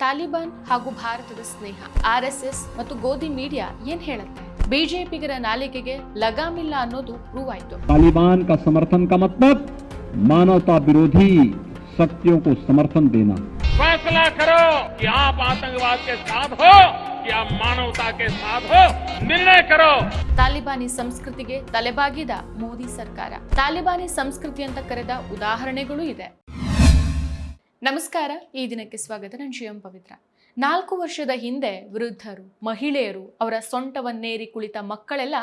ತಾಲಿಬಾನ್ ಹಾಗೂ ಭಾರತದ ಸ್ನೇಹ R S S ಮತ್ತು ಗೋಧಿ ಮೀಡಿಯಾ ಏನ್ ಹೇಳುತ್ತೆ ಬಿಜೆಪಿಗರ ನಾಲಿಗೆಗೆ ಲಗಾಮಿಲ್ಲ ಅನ್ನೋದು ಪ್ರೂವ್ ಆಯ್ತು तालिबान का समर्थन का मतलब मानवता विरोधी शक्तियों को समर्थन देना फैसला करो कि आप आतंकवाद के साथ हो कि आप मानवता के साथ हो निर्णय करो ತಾಲಿಬಾನಿ ಸಂಸ್ಕೃತಿಗೆ ತಲೆಬಾಗಿದ ಮೋದಿ ಸರ್ಕಾರ ತಾಲಿಬಾನಿ ಸಂಸ್ಕೃತಿ ಅಂತ ಕರೆದ ಉದಾಹರಣೆಗಳು ಇದೆ ನಮಸ್ಕಾರ, ಈ ದಿನಕ್ಕೆ ಸ್ವಾಗತ. ನಾನು ಶಿವಂ ಪವಿತ್ರ. ನಾಲ್ಕು ವರ್ಷದ ಹಿಂದೆ ವೃದ್ಧರು, ಮಹಿಳೆಯರು ಅವರ ಸೊಂಟವನ್ನೇರಿ ಕುಳಿತ ಮಕ್ಕಳೆಲ್ಲ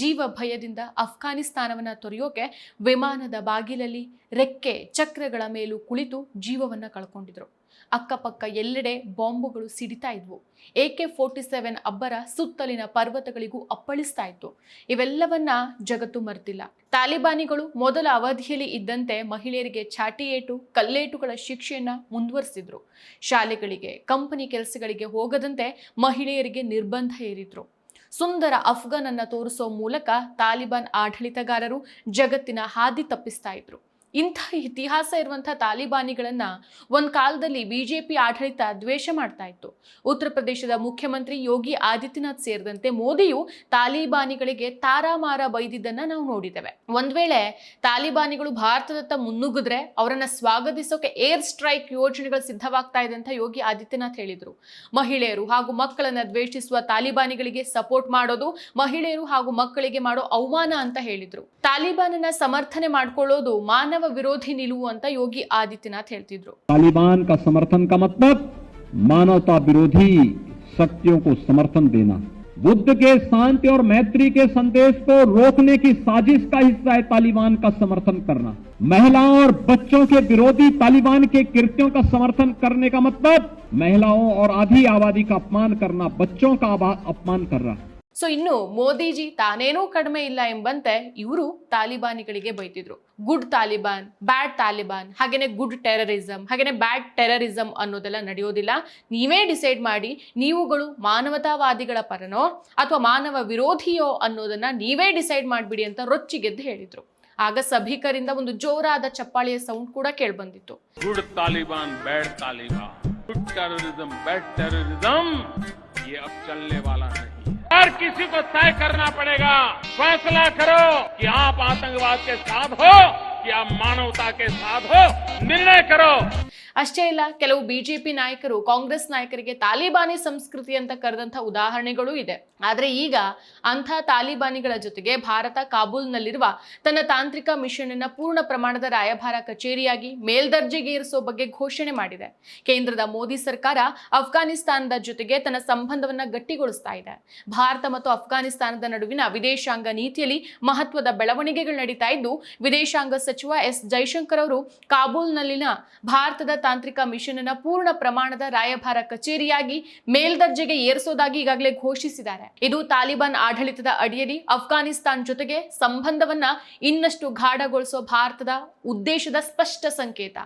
ಜೀವ ಭಯದಿಂದ ಅಫ್ಘಾನಿಸ್ತಾನವನ್ನು ತೊರೆಯೋಕೆ ವಿಮಾನದ ಬಾಗಿಲಲ್ಲಿ ರೆಕ್ಕೆ ಚಕ್ರಗಳ ಮೇಲೂ ಕುಳಿತು ಜೀವವನ್ನು ಕಳ್ಕೊಂಡಿದ್ರು. ಅಕ್ಕಪಕ್ಕ ಎಲ್ಲೆಡೆ ಬಾಂಬುಗಳು ಸಿಡಿತಾ ಇದ್ವು. ಎ ಕೆ ಫೋರ್ಟಿ ಸೆವೆನ್ ಅಬ್ಬರ ಸುತ್ತಲಿನ ಪರ್ವತಗಳಿಗೂ ಅಪ್ಪಳಿಸ್ತಾ ಇತ್ತು. ಇವೆಲ್ಲವನ್ನ ಜಗತ್ತು ಮರೆತಿಲ್ಲ. ತಾಲಿಬಾನಿಗಳು ಮೊದಲ ಅವಧಿಯಲ್ಲಿ ಇದ್ದಂತೆ ಮಹಿಳೆಯರಿಗೆ ಚಾಟಿಯೇಟು, ಕಲ್ಲೇಟುಗಳ ಶಿಕ್ಷೆಯನ್ನ ಮುಂದುವರಿಸಿದ್ರು. ಶಾಲೆಗಳಿಗೆ, ಕಂಪನಿ ಕೆಲಸಗಳಿಗೆ ಹೋಗದಂತೆ ಮಹಿಳೆಯರಿಗೆ ನಿರ್ಬಂಧ ಹೇರಿದ್ರು. ಸುಂದರ ಅಫ್ಘಾನ್ ತೋರಿಸೋ ಮೂಲಕ ತಾಲಿಬಾನ್ ಆಡಳಿತಗಾರರು ಜಗತ್ತಿನ ಹಾದಿ ತಪ್ಪಿಸ್ತಾ ಇದ್ರು. ಇಂಥ ಇತಿಹಾಸ ಇರುವಂಥ ತಾಲಿಬಾನಿಗಳನ್ನ ಒಂದು ಕಾಲದಲ್ಲಿ ಬಿಜೆಪಿ ಆಡಳಿತ ದ್ವೇಷ ಮಾಡ್ತಾ ಇತ್ತು. ಉತ್ತರ ಪ್ರದೇಶದ ಮುಖ್ಯಮಂತ್ರಿ ಯೋಗಿ ಆದಿತ್ಯನಾಥ್ ಸೇರಿದಂತೆ ಮೋದಿಯು ತಾಲಿಬಾನಿಗಳಿಗೆ ತಾರಾಮಾರ ಬೈದಿದ್ದನ್ನ ನಾವು ನೋಡಿದ್ದೇವೆ. ಒಂದ್ ವೇಳೆ ತಾಲಿಬಾನಿಗಳು ಭಾರತದತ್ತ ಮುನ್ನುಗ್ಗಿದ್ರೆ ಅವರನ್ನ ಸ್ವಾಗತಿಸೋಕೆ ಏರ್ ಸ್ಟ್ರೈಕ್ ಯೋಜನೆಗಳು ಸಿದ್ಧವಾಗ್ತಾ ಇದೆ ಅಂತ ಯೋಗಿ ಆದಿತ್ಯನಾಥ್ ಹೇಳಿದ್ರು. ಮಹಿಳೆಯರು ಹಾಗೂ ಮಕ್ಕಳನ್ನ ದ್ವೇಷಿಸುವ ತಾಲಿಬಾನಿಗಳಿಗೆ ಸಪೋರ್ಟ್ ಮಾಡೋದು, ಮಹಿಳೆಯರು ಹಾಗೂ ಮಕ್ಕಳಿಗೆ ಮಾಡೋ ಅವಮಾನ ಅಂತ ಹೇಳಿದ್ರು. ತಾಲಿಬಾನನ್ನ ಸಮರ್ಥನೆ ಮಾಡ್ಕೊಳ್ಳೋದು ಮಾನವ ವಿರೋಧಿ ನಿಲುವು ಅಂತ ಯೋಗಿ ಆದಿತ್ಯನಾಥ್ ಹೇಳ್ತಿದ್ರು तालिबान का समर्थन का मतलब मानवता विरोधी शक्तियों को समर्थन देना बुद्ध के शांति और मैत्री के संदेश को रोकने की साजिश का हिस्सा है तालिबान का समर्थन करना महिलाओं और बच्चों के विरोधी तालिबान के कृत्यों का समर्थन करने का मतलब महिलाओं और आधी आबादी का अपमान करना बच्चों का आबा- अपमान करना ಸೊ ಇನ್ನು ಮೋದಿಜಿ ತಾನೇನೂ ಕಡಿಮೆ ಇಲ್ಲ ಎಂಬಂತೆ ಇವರು ತಾಲಿಬಾನಿಗಳಿಗೆ ಬೈತಿದ್ರು. ಗುಡ್ ತಾಲಿಬಾನ್ ಬ್ಯಾಡ್ ತಾಲಿಬಾನ್ ಹಾಗೇನೆ ಗುಡ್ ಟೆರರಿಸಂ ಹಾಗೇನೆ ಬ್ಯಾಡ್ ಟೆರರಿಸಂ ಅನ್ನೋದೆಲ್ಲ ನಡೆಯೋದಿಲ್ಲ. ನೀವೇ ಡಿಸೈಡ್ ಮಾಡಿ, ನೀವುಗಳು ಮಾನವತಾವಾದಿಗಳ ಪರನೋ ಅಥವಾ ಮಾನವ ವಿರೋಧಿಯೋ ಅನ್ನೋದನ್ನ ನೀವೇ ಡಿಸೈಡ್ ಮಾಡಿಬಿಡಿ ಅಂತ ರೊಚ್ಚಿಗೆದ್ದು ಹೇಳಿದ್ರು. ಆಗ ಸಭಿಕರಿಂದ ಒಂದು ಜೋರಾದ ಚಪ್ಪಾಳಿಯ ಸೌಂಡ್ ಕೂಡ ಕೇಳ್ಬಂದಿತ್ತು. Good Taliban bad Taliban good terrorism bad terrorism हर किसी को तय करना पड़ेगा। फैसला करो कि आप आतंकवाद के साथ हो या मानवता के साथ हो। निर्णय करो। ಅಷ್ಟೇ ಇಲ್ಲ, ಕೆಲವು ಬಿಜೆಪಿ ನಾಯಕರು, ಕಾಂಗ್ರೆಸ್ ನಾಯಕರಿಗೆ ತಾಲಿಬಾನಿ ಸಂಸ್ಕೃತಿ ಅಂತ ಕರೆದಂತಹ ಉದಾಹರಣೆಗಳು ಇದೆ. ಆದ್ರೆ ಈಗ ಅಂಥ ತಾಲಿಬಾನಿಗಳ ಜೊತೆಗೆ ಭಾರತ ಕಾಬೂಲ್ನಲ್ಲಿರುವ ತನ್ನ ತಾಂತ್ರಿಕ ಮಿಷನ್ ಅನ್ನ ಪೂರ್ಣ ಪ್ರಮಾಣದ ರಾಯಭಾರ ಕಚೇರಿಯಾಗಿ ಮೇಲ್ದರ್ಜೆಗೇರಿಸೋ ಬಗ್ಗೆ ಘೋಷಣೆ ಮಾಡಿದೆ. ಕೇಂದ್ರದ ಮೋದಿ ಸರ್ಕಾರ ಅಫ್ಘಾನಿಸ್ತಾನದ ಜೊತೆಗೆ ತನ್ನ ಸಂಬಂಧವನ್ನ ಗಟ್ಟಿಗೊಳಿಸ್ತಾ ಇದೆ. ಭಾರತ ಮತ್ತು ಅಫ್ಘಾನಿಸ್ತಾನದ ನಡುವಿನ ವಿದೇಶಾಂಗ ನೀತಿಯಲ್ಲಿ ಮಹತ್ವದ ಬೆಳವಣಿಗೆಗಳು ನಡೀತಾ ಇದ್ದು, ವಿದೇಶಾಂಗ ಸಚಿವ ಎಸ್ ಜೈಶಂಕರ್ ಅವರು ಕಾಬೂಲ್ನಲ್ಲಿನ ಭಾರತದ ತಾಂತ್ರಿಕ ಮಿಷನ್ ಅನ್ನ ಪೂರ್ಣ ಪ್ರಮಾಣದ ರಾಯಭಾರ ಕಚೇರಿಯಾಗಿ ಮೇಲ್ದರ್ಜೆಗೆ ಏರಿಸೋದಾಗಿ ಈಗಾಗಲೇ ಘೋಷಿಸಿದ್ದಾರೆ. ಇದು ತಾಲಿಬಾನ್ ಆಡಳಿತದ ಅಡಿಯಲ್ಲಿ ಅಫ್ಘಾನಿಸ್ತಾನ್ ಜೊತೆಗೆ ಸಂಬಂಧವನ್ನ ಇನ್ನಷ್ಟು ಗಾಢಗೊಳಿಸೋ ಭಾರತದ ಉದ್ದೇಶದ ಸ್ಪಷ್ಟ ಸಂಕೇತ.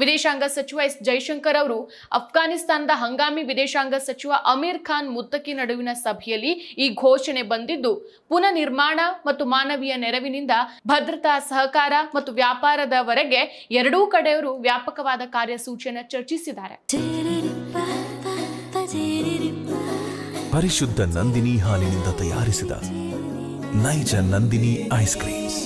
ವಿದೇಶಾಂಗ ಸಚಿವ ಎಸ್ ಜೈಶಂಕರ್ ಅವರು ಅಫ್ಘಾನಿಸ್ತಾನದ ಹಂಗಾಮಿ ವಿದೇಶಾಂಗ ಸಚಿವ ಅಮೀರ್ ಖಾನ್ ಮುತ್ತಕಿ ನಡುವಿನ ಸಭೆಯಲ್ಲಿ ಈ ಘೋಷಣೆ ಬಂದಿದ್ದು ಪುನರ್ ನಿರ್ಮಾಣ ಮತ್ತು ಮಾನವೀಯ ನೆರವಿನಿಂದ ಭದ್ರತಾ ಸಹಕಾರ ಮತ್ತು ವ್ಯಾಪಾರದವರೆಗೆ ಎರಡೂ ಕಡೆಯವರು ವ್ಯಾಪಕವಾದ ಕಾರ್ಯಸೂಚಿಯನ್ನು ಚರ್ಚಿಸಿದ್ದಾರೆ. ಪರಿಶುದ್ಧ ನಂದಿನಿ ಹಾಲಿನಿಂದ ತಯಾರಿಸಿದ ನೈಜ ನಂದಿನಿ ಐಸ್ ಕ್ರೀಮ್ಸ್.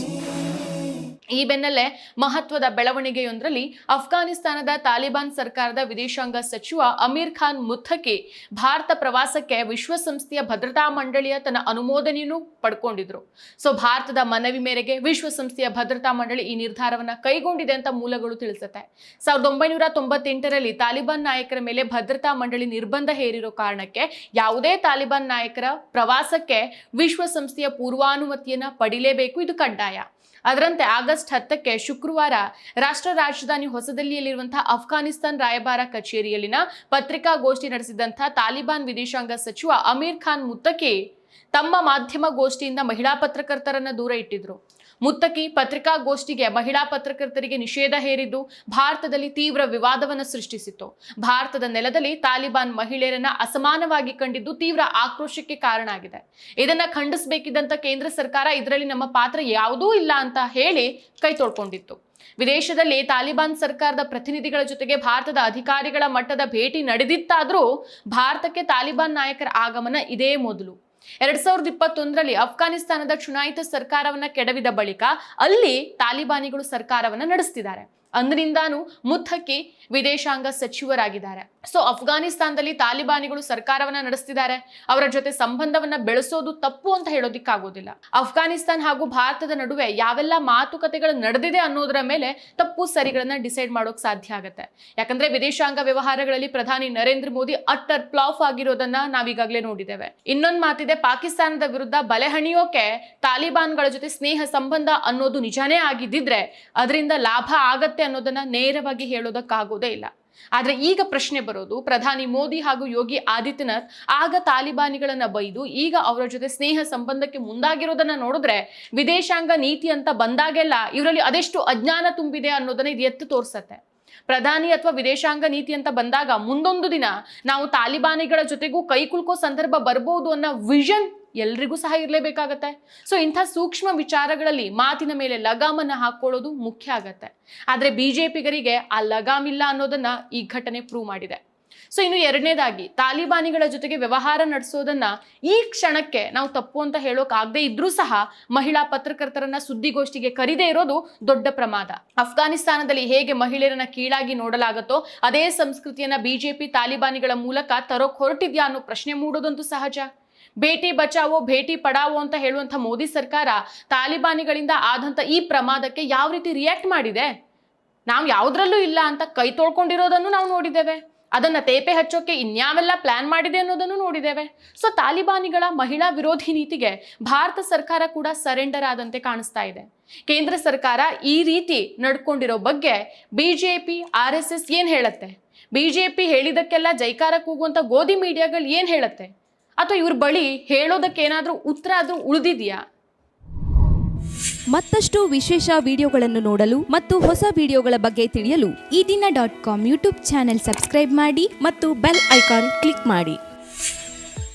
ಈ ಬೆನ್ನಲ್ಲೇ ಮಹತ್ವದ ಬೆಳವಣಿಗೆಯೊಂದರಲ್ಲಿ ಅಫ್ಘಾನಿಸ್ತಾನದ ತಾಲಿಬಾನ್ ಸರ್ಕಾರದ ವಿದೇಶಾಂಗ ಸಚಿವ ಅಮೀರ್ ಖಾನ್ ಮುತ್ತಕಿ ಭಾರತ ಪ್ರವಾಸಕ್ಕೆ ವಿಶ್ವಸಂಸ್ಥೆಯ ಭದ್ರತಾ ಮಂಡಳಿಯ ತನ್ನ ಅನುಮೋದನೆಯನ್ನು ಪಡ್ಕೊಂಡಿದ್ರು. ಸೊ, ಭಾರತದ ಮನವಿ ಮೇರೆಗೆ ವಿಶ್ವಸಂಸ್ಥೆಯ ಭದ್ರತಾ ಮಂಡಳಿ ಈ ನಿರ್ಧಾರವನ್ನು ಕೈಗೊಂಡಿದೆ ಅಂತ ಮೂಲಗಳು ತಿಳಿಸುತ್ತೆ. ಸಾವಿರದ ಒಂಬೈನೂರ ತೊಂಬತ್ತೆಂಟರಲ್ಲಿ ತಾಲಿಬಾನ್ ನಾಯಕರ ಮೇಲೆ ಭದ್ರತಾ ಮಂಡಳಿ ನಿರ್ಬಂಧ ಹೇರಿರೋ ಕಾರಣಕ್ಕೆ ಯಾವುದೇ ತಾಲಿಬಾನ್ ನಾಯಕರ ಪ್ರವಾಸಕ್ಕೆ ವಿಶ್ವಸಂಸ್ಥೆಯ ಪೂರ್ವಾನುಮತಿಯನ್ನು ಪಡಿಲೇಬೇಕು ಇದು ಕಡ್ಡಾಯ. ಅದರಂತೆ ಆಗಸ್ಟ್ ಹತ್ತಕ್ಕೆ ಶುಕ್ರವಾರ ರಾಷ್ಟ್ರ ರಾಜಧಾನಿ ಹೊಸದಿಲ್ಲಿಯಲ್ಲಿರುವಂತಹ ಅಫ್ಘಾನಿಸ್ತಾನ್ ರಾಯಭಾರ ಕಚೇರಿಯಲ್ಲಿನ ಪತ್ರಿಕಾಗೋಷ್ಠಿ ನಡೆಸಿದಂತಹ ತಾಲಿಬಾನ್ ವಿದೇಶಾಂಗ ಸಚಿವ ಅಮೀರ್ ಖಾನ್ ಮುತ್ತಕಿ ತಮ್ಮ ಮಾಧ್ಯಮ ಗೋಷ್ಠಿಯಿಂದ ಮಹಿಳಾ ಪತ್ರಕರ್ತರನ್ನ ದೂರ ಇಟ್ಟಿದ್ರು. ಮುತ್ತಕಿ ಪತ್ರಿಕಾಗೋಷ್ಠಿಗೆ ಮಹಿಳಾ ಪತ್ರಕರ್ತರಿಗೆ ನಿಷೇಧ ಹೇರಿದ್ದು ಭಾರತದಲ್ಲಿ ತೀವ್ರ ವಿವಾದವನ್ನು ಸೃಷ್ಟಿಸಿತು ಭಾರತದ ನೆಲದಲ್ಲಿ ತಾಲಿಬಾನ್ ಮಹಿಳೆಯರನ್ನ ಅಸಮಾನವಾಗಿ ಕಂಡಿದ್ದು ತೀವ್ರ ಆಕ್ರೋಶಕ್ಕೆ ಕಾರಣ ಆಗಿದೆ. ಇದನ್ನ ಖಂಡಿಸಬೇಕಿದ್ದಂತ ಕೇಂದ್ರ ಸರ್ಕಾರ ಇದರಲ್ಲಿ ನಮ್ಮ ಪಾತ್ರ ಯಾವುದೂ ಇಲ್ಲ ಅಂತ ಹೇಳಿ ಕೈ ತೊಳ್ಕೊಂಡಿತ್ತು. ವಿದೇಶದಲ್ಲಿ ತಾಲಿಬಾನ್ ಸರ್ಕಾರದ ಪ್ರತಿನಿಧಿಗಳ ಜೊತೆಗೆ ಭಾರತದ ಅಧಿಕಾರಿಗಳ ಮಟ್ಟದ ಭೇಟಿ ನಡೆದಿತ್ತಾದರೂ ಭಾರತಕ್ಕೆ ತಾಲಿಬಾನ್ ನಾಯಕರ ಆಗಮನ ಇದೇ ಮೊದಲು. ಎರಡ್ ಸಾವಿರದ ಇಪ್ಪತ್ತೊಂದರಲ್ಲಿ ಅಫ್ಘಾನಿಸ್ತಾನದ ಚುನಾಯಿತ ಸರ್ಕಾರವನ್ನ ಕೆಡವಿದ ಬಳಿಕ ಅಲ್ಲಿ ತಾಲಿಬಾನಿಗಳು ಸರ್ಕಾರವನ್ನ ನಡೆಸ್ತಿದ್ದಾರೆ. ಅಂದಿನಿಂದಾನು ಮುತ್ತಕ್ಕಿ ವಿದೇಶಾಂಗ ಸಚಿವರಾಗಿದ್ದಾರೆ. ಸೊ, ಅಫ್ಘಾನಿಸ್ತಾನದಲ್ಲಿ ತಾಲಿಬಾನಿಗಳು ಸರ್ಕಾರವನ್ನ ನಡೆಸ್ತಿದ್ದಾರೆ. ಅವರ ಜೊತೆ ಸಂಬಂಧವನ್ನ ಬೆಳೆಸೋದು ತಪ್ಪು ಅಂತ ಹೇಳೋದಿಕ್ಕಾಗೋದಿಲ್ಲ. ಅಫ್ಘಾನಿಸ್ತಾನ್ ಹಾಗೂ ಭಾರತದ ನಡುವೆ ಯಾವೆಲ್ಲ ಮಾತುಕತೆಗಳು ನಡೆದಿದೆ ಅನ್ನೋದರ ಮೇಲೆ ತಪ್ಪು ಸರಿಗಳನ್ನ ಡಿಸೈಡ್ ಮಾಡೋಕ್ ಸಾಧ್ಯ ಆಗುತ್ತೆ. ಯಾಕಂದ್ರೆ ವಿದೇಶಾಂಗ ವ್ಯವಹಾರಗಳಲ್ಲಿ ಪ್ರಧಾನಿ ನರೇಂದ್ರ ಮೋದಿ ಅಟ್ಟರ್ ಪ್ಲಾಫ್ ಆಗಿರೋದನ್ನ ನಾವೀಗಾಗಲೇ ನೋಡಿದ್ದೇವೆ. ಇನ್ನೊಂದು ಮಾತಿದೆ, ಪಾಕಿಸ್ತಾನದ ವಿರುದ್ಧ ಬಲೆ ಹಣಿಯೋಕೆ ತಾಲಿಬಾನ್ಗಳ ಜೊತೆ ಸ್ನೇಹ ಸಂಬಂಧ ಅನ್ನೋದು ನಿಜಾನೇ ಆಗಿದ್ದಿದ್ರೆ, ಅದರಿಂದ ಲಾಭ ಆಗತ್ತೆ ಅನ್ನೋದನ್ನ ನೇರವಾಗಿ ಹೇಳೋದಕ್ಕಾಗೋದೇ ಇಲ್ಲ. ಆದ್ರೆ ಈಗ ಪ್ರಶ್ನೆ ಬರೋದು, ಪ್ರಧಾನಿ ಮೋದಿ ಹಾಗೂ ಯೋಗಿ ಆದಿತ್ಯನಾಥ್ ಆಗ ತಾಲಿಬಾನಿಗಳನ್ನ ಬೈದು ಈಗ ಅವರ ಜೊತೆ ಸ್ನೇಹ ಸಂಬಂಧಕ್ಕೆ ಮುಂದಾಗಿರೋದನ್ನ ನೋಡಿದ್ರೆ ವಿದೇಶಾಂಗ ನೀತಿ ಅಂತ ಬಂದಾಗೆಲ್ಲ ಇವರಲ್ಲಿ ಅದೆಷ್ಟು ಅಜ್ಞಾನ ತುಂಬಿದೆ ಅನ್ನೋದನ್ನ ಇದು ಎತ್ತು ತೋರ್ಸತ್ತೆ. ಪ್ರಧಾನಿ ಅಥವಾ ವಿದೇಶಾಂಗ ನೀತಿ ಅಂತ ಬಂದಾಗ ಮುಂದೊಂದು ದಿನ ನಾವು ತಾಲಿಬಾನಿಗಳ ಜೊತೆಗೂ ಕೈ ಕುಲ್ಕೋ ಸಂದರ್ಭ ಬರ್ಬೋದು ಅನ್ನೋ ವಿಷನ್ ಎಲ್ರಿಗೂ ಸಹ ಇರಲೇಬೇಕಾಗತ್ತೆ. ಸೊ ಇಂಥ ಸೂಕ್ಷ್ಮ ವಿಚಾರಗಳಲ್ಲಿ ಮಾತಿನ ಮೇಲೆ ಲಗಾಮನ್ನ ಹಾಕೊಳ್ಳೋದು ಮುಖ್ಯ ಆಗತ್ತೆ. ಆದ್ರೆ ಬಿಜೆಪಿಗರಿಗೆ ಆ ಲಗಾಮ್ ಇಲ್ಲ ಅನ್ನೋದನ್ನ ಈ ಘಟನೆ ಪ್ರೂವ್ ಮಾಡಿದೆ. ಸೊ ಇನ್ನು ಎರಡನೇದಾಗಿ ತಾಲಿಬಾನಿಗಳ ಜೊತೆಗೆ ವ್ಯವಹಾರ ನಡೆಸೋದನ್ನ ಈ ಕ್ಷಣಕ್ಕೆ ನಾವು ತಪ್ಪು ಅಂತ ಹೇಳೋಕ್ ಆಗದೆ ಇದ್ರೂ ಸಹ ಮಹಿಳಾ ಪತ್ರಕರ್ತರನ್ನ ಸುದ್ದಿಗೋಷ್ಠಿಗೆ ಕರಿದೇ ಇರೋದು ದೊಡ್ಡ ಪ್ರಮಾದ. ಅಫ್ಘಾನಿಸ್ತಾನದಲ್ಲಿ ಹೇಗೆ ಮಹಿಳೆಯರನ್ನ ಕೀಳಾಗಿ ನೋಡಲಾಗತ್ತೋ ಅದೇ ಸಂಸ್ಕೃತಿಯನ್ನ ಬಿಜೆಪಿ ತಾಲಿಬಾನಿಗಳ ಮೂಲಕ ತರೋಕ್ ಹೊರಟಿದ್ಯಾ ಅನ್ನೋ ಪ್ರಶ್ನೆ ಮೂಡೋದಂತೂ ಸಹಜ. ಬೇಟಿ ಬಚಾವೋ, ಭೇಟಿ ಪಡಾವೋ ಅಂತ ಹೇಳುವಂಥ ಮೋದಿ ಸರ್ಕಾರ ತಾಲಿಬಾನಿಗಳಿಂದ ಆದಂಥ ಈ ಪ್ರಮಾದಕ್ಕೆ ಯಾವ ರೀತಿ ರಿಯಾಕ್ಟ್ ಮಾಡಿದೆ? ನಾವು ಯಾವುದ್ರಲ್ಲೂ ಇಲ್ಲ ಅಂತ ಕೈ ತೊಳ್ಕೊಂಡಿರೋದನ್ನು ನಾವು ನೋಡಿದ್ದೇವೆ. ಅದನ್ನ ತೇಪೆ ಹಚ್ಚೋಕೆ ಇನ್ಯಾವೆಲ್ಲ ಪ್ಲಾನ್ ಮಾಡಿದೆ ಅನ್ನೋದನ್ನು ನೋಡಿದ್ದೇವೆ. ಸೊ ತಾಲಿಬಾನಿಗಳ ಮಹಿಳಾ ವಿರೋಧಿ ನೀತಿಗೆ ಭಾರತ ಸರ್ಕಾರ ಕೂಡ ಸರೆಂಡರ್ ಆದಂತೆ ಕಾಣಿಸ್ತಾ ಇದೆ. ಕೇಂದ್ರ ಸರ್ಕಾರ ಈ ರೀತಿ ನಡ್ಕೊಂಡಿರೋ ಬಗ್ಗೆ ಬಿಜೆಪಿ, ಆರ್ ಎಸ್ ಎಸ್ ಏನ್ ಹೇಳತ್ತೆ? ಬಿಜೆಪಿ ಹೇಳಿದಕ್ಕೆಲ್ಲ ಜೈಕಾರ ಕೂಗುವಂತ ಗೋಧಿ ಮೀಡಿಯಾಗಳು ಏನ್ ಹೇಳತ್ತೆ? ಅಥವಾ ಇವ್ರ ಬಳಿ ಹೇಳೋದಕ್ಕೆ ಏನಾದರೂ ಉತ್ತರ ಆದ್ರೂ ಉಳಿದಿದೆಯಾ? ಮತ್ತಷ್ಟು ವಿಶೇಷ ವಿಡಿಯೋಗಳನ್ನು ನೋಡಲು ಮತ್ತು ಹೊಸ ವಿಡಿಯೋಗಳ ಬಗ್ಗೆ ತಿಳಿಯಲು Ee Dina dot com YouTube channel subscribe ಮಾಡಿ ಮತ್ತು ಬೆಲ್ ಐಕಾನ್ ಕ್ಲಿಕ್ ಮಾಡಿ.